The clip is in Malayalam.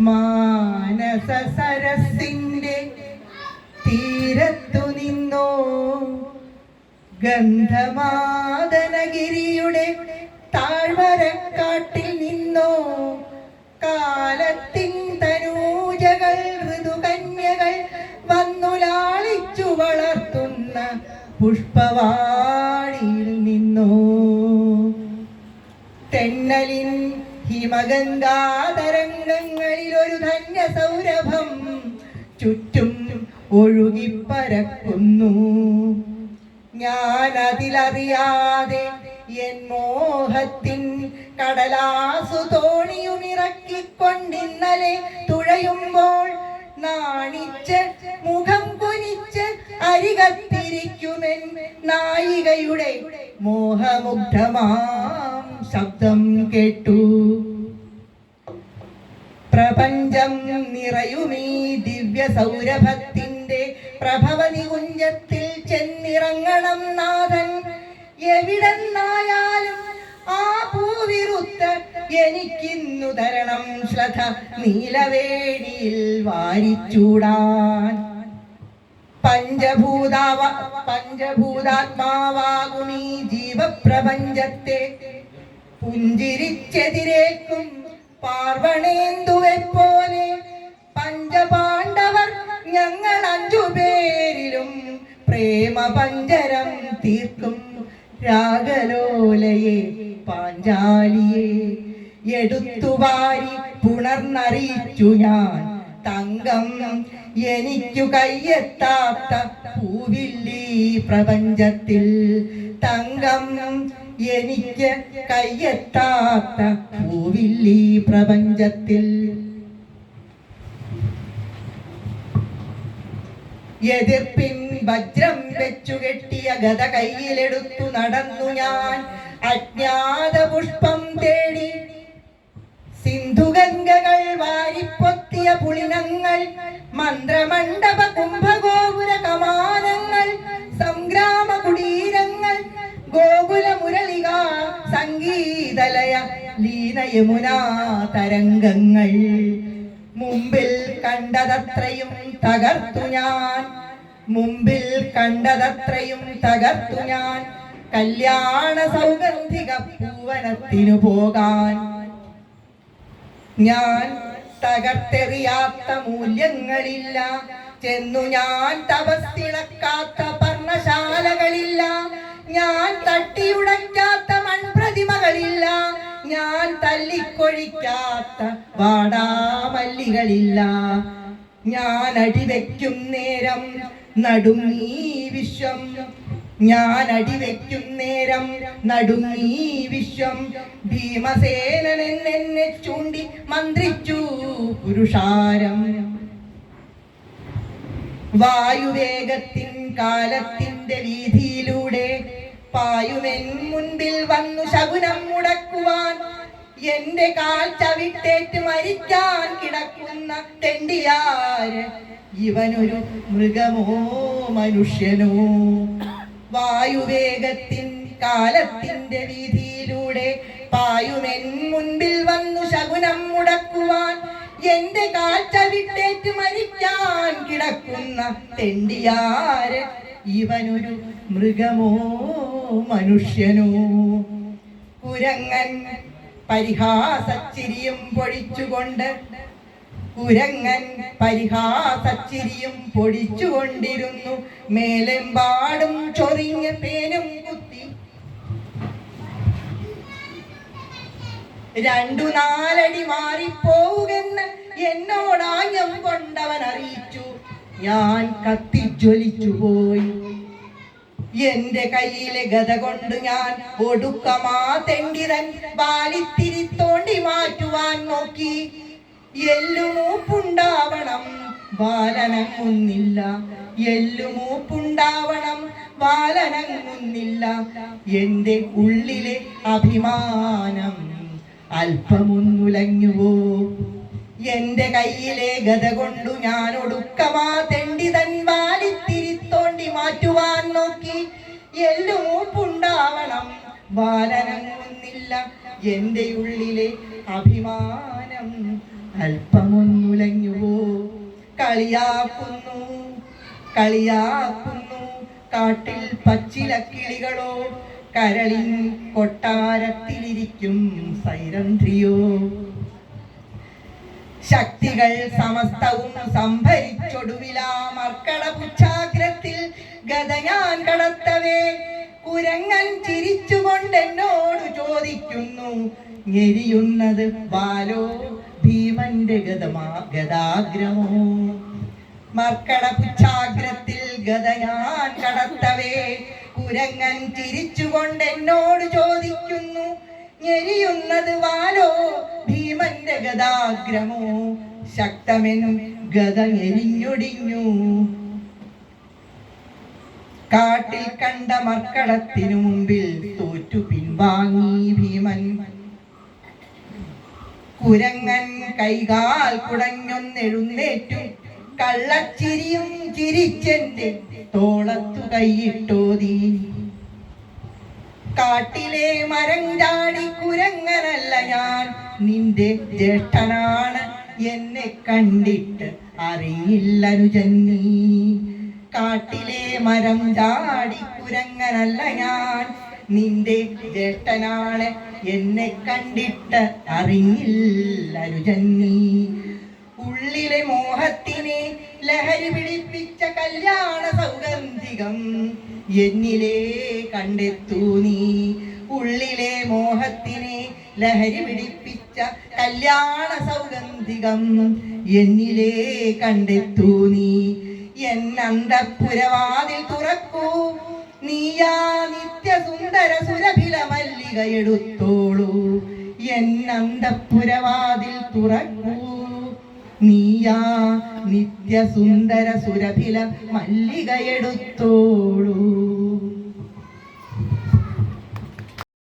മാനസ സരസിന്റെ തീരത്തു നിന്നോ? ഗന്ധമാദനഗിരിയുടെ താഴ്വരക്കാട്ടിൽ നിന്നോ? കാലത്തിൻ തനൂജകൾ ഋതുകന്യകൾ വന്നു ലാളിച്ചു വളർത്തുന്ന പുഷ്പവാടിയിൽ തെന്നലിൻ ഹിമഗംഗാതരംഗങ്ങളിൽ ഒരു ധന്യ സൗരഭം ചുറ്റും ഒഴുകിപ്പരക്കുന്നു. ഞാൻ അതിലറിയാതെ എൻ മോഹത്തിൻ കടലാസു തോണിയുമിറക്കിക്കൊണ്ടിന്നലെ തുഴയുമ്പോൾ നാണിച്ച് മുഖം കുനിച്ച് അരികത്തിരിക്കുമെൻ നായികയുടെ മോഹമുഗ്ധമാം ശബ്ദം കേട്ടു. പ്രപഞ്ചം നിറയുമീ ദിവ്യ സൗരഭത്തിന്റെ പ്രഭവ നികുഞ്ചത്തിൽ ചെന്നിറങ്ങണം നാഥൻ. എവിടെന്നായാലും ആ പൂവിരുത്ത് എനിക്കിന്നു തരണം. ശ്രദ്ധ നീലവേടിയിൽ വാരിച്ചൂടാൻ. പഞ്ചഭൂതാവ പഞ്ചഭൂതാത്മാവാകുമീ ജീവപ്രപഞ്ചത്തെ പുഞ്ചിരിച്ചെതിരേക്കും പാർവണേന്ദുവെ പോലെ പഞ്ചപാണ്ഡവർ ഞങ്ങൾ അഞ്ചു പേരിലും പ്രേമ പഞ്ചരം തീർക്കും. രാഗലോലയെ പാഞ്ചാലിയെ എടുത്തുവാരി പുണർന്നറിയിച്ചു ഞാൻ. തങ്കം എനിക്കു കയ്യെത്താത്ത പൂവില്ലീ പ്രപഞ്ചത്തിൽ തങ്കം എനിക്ക് കയ്യെത്താത്ത പൂവില്ലി പ്രപഞ്ചത്തിൽ. എതിർപ്പിൻ വജ്രം വെച്ചു കെട്ടിയ ഗത കയ്യിലെടുത്തു നടന്നു ഞാൻ. അജ്ഞാത പുഷ്പം തേടി സിന്ധുഗംഗകൾ വാരിപ്പൊത്തിയ പുളിനങ്ങൾ. മന്ത്രമണ്ഡപ കുംഭഗോപുര ലീനയമുനാ തരംഗങ്ങൾ. മുമ്പിൽ കണ്ടതത്രയും തകർത്തു ഞാൻ. മുമ്പിൽ കണ്ടതത്രയും തകർത്തു ഞാൻ. കല്യാണ സൗഗന്ധിക പൂവനത്തിനു പോകാൻ. ഞാൻ തകർത്തെറിയാത്ത മൂല്യങ്ങളില്ല. ചെന്നു ഞാൻ തപസ്തിളക്കാത്ത പർണശാലകളില്ല. ഞാൻ തട്ടിയുടയ്ക്കാത്ത ഞാൻ തല്ലിക്കൊഴിക്കാത്ത വാടാമല്ലികളില്ല. ഞാൻ അടിവെക്കും നേരം നടുങ്ങീ വിശ്വം. ഞാൻ അടിവെക്കും നേരം നടുങ്ങീ വിശ്വം. ഭീമസേനൻ എന്നെ ചൂണ്ടി മന്ത്രിച്ചു പുരുഷാരം. വായുവേഗത്തിൻ കാലത്തിന്റെ വീതിയിലൂടെ പായുമെൻ മുൻപിൽ വന്നു ശകുനം. എന്റെ കാൽ ചവിട്ടേറ്റ് മരിക്കാൻ കിടക്കുന്ന തെണ്ടിയാര്? ഇവനൊരു മൃഗമോ മനുഷ്യനോ? വായുവേഗത്തിൻ കാലത്തിന്റെ വീതിയിലൂടെ പായുമെൻ മുൻപിൽ വന്നു ശകുനം മുടക്കുവാൻ എന്റെ കാഴ്ച വിട്ടേറ്റ് മരിക്കാൻ കിടക്കുന്ന തെണ്ടിയാര്? ഇവനൊരു മൃഗമോ മനുഷ്യനോ? കുരങ്ങൻ പരിഹാസച്ചിരിയും പൊഴിച്ചുകൊണ്ട് കുരങ്ങൻ പരിഹാസച്ചിരിയും പൊടിച്ചുകൊണ്ടിരുന്നു മേലെമ്പാടും ചൊറിഞ്ഞ പേനും കുത്തി. രണ്ടു നാലടി മാറിപ്പോവുകെന്ന് എന്നോടാഞ്ഞം കൊണ്ടവൻ അറിയിച്ചു. ഞാൻ കത്തിജ്വലിച്ചു പോയി എന്റെ കയ്യിലെ ഗത കൊണ്ട് ഞാൻ ഒടുക്കമാ തെണ്ടിതൻ ബാലിത്തിരി തോണ്ടി മാറ്റുവാൻ നോക്കി. എല്ലുമൂപ്പുണ്ടാവണം ബാലനങ്ങുന്നില്ല. എല്ലുമൂപ്പുണ്ടാവണം ബാലനങ്ങുന്നില്ല. എന്റെ ഉള്ളിലെ അഭിമാനം അല്പമൊന്നുലഞ്ഞുവോ എന്റെ കയ്യിലെ ഗത കൊണ്ടു ഞാൻ ഒടുക്കമാ തെണ്ടിതൻ വാലിത്തിരിത്തോണ്ടി മാറ്റുവാൻ നോക്കി. എല്ലോപ്പുണ്ടാവണം വാലനങ്ങുന്നില്ല എന്റെ ഉള്ളിലെ അഭിമാനം അല്പമൊന്നുലഞ്ഞുവോ? കളിയാക്കുന്നു. കളിയാക്കുന്നു. കാട്ടിൽ പച്ചില കിളികളോ? കരളിൻ കൊട്ടാരത്തിലിരിക്കും സൈരന്ധ്രിയോ? ശക്തികൾ സമസ്തവും സംഭരിച്ചൊടുവിലാ മർക്കട പുച്ഛാഗ്രത്തിൽ ഗത ഞാൻ കടത്തവേ. കുരങ്ങൻ ചിരിച്ചുകൊണ്ട് എന്നോട് ചോദിക്കുന്നു ഞെരിയുന്നത് ബാലോ ഭീമന്റെ ഗതമാ ഗതാഗ്രമോ? മർക്കട പുച്ഛാഗ്രത്തിൽ കടത്തവേ. കുരങ്ങൻ ചിരിച്ചുകൊണ്ട് എന്നോട് ചോദിക്കുന്നു ഞെരിയുന്നത് വാലോ? ഭീമന്റെ ഗതാഗ്രമോ? ശക്തമെന്നും ഗത എരിഞ്ഞൊടിഞ്ഞു കാട്ടിൽ കണ്ട മർക്കടത്തിനു മുമ്പിൽ തോറ്റു പിൻവാങ്ങി ഭീമൻ. കുരങ്ങൻ കൈകാൽ കുടഞ്ഞൊന്നെഴുന്നേറ്റു. കള്ളച്ചിരിയും ചിരിച്ചെന്റെ തോളത്തു കൈയിട്ടോതി കാട്ടിലെ മരം ചാടി കുരങ്ങനല്ല ഞാൻ. നിന്റെ ജ്യേഷ്ഠനാണ് എന്നെ കണ്ടിട്ട് അറിയില്ല അനുജന്നീ കാട്ടിലെ മരം ചാടി കുരങ്ങനല്ല ഞാൻ. നിന്റെ ജ്യേഷ്ഠനാണ് എന്നെ കണ്ടിട്ട് അറിഞ്ഞില്ല അനുജന്നീ ഉള്ളിലെ മോഹത്തിനെ ലഹരി പിടിപ്പിച്ച കല്യാണ സൗഗന്ധികം എന്നിലെ കണ്ടെത്തൂ നീ. ഉള്ളിലെ മോഹത്തിനെ ലഹരി പിടിപ്പിച്ച കല്യാണ സൗഗന്ധികം എന്നിലേ കണ്ടെത്തൂ നീ. എന്നന്തപുരവാതിൽ തുറക്കൂ. നീയാ നിത്യസുന്ദര സുരഭില മല്ലിക എടുത്തോളൂ എന്നന്തപുരവാതിൽ തുറക്കൂ. നീയാ നിത്യസുന്ദര സുരഭില മല്ലിക എടുത്തോളൂ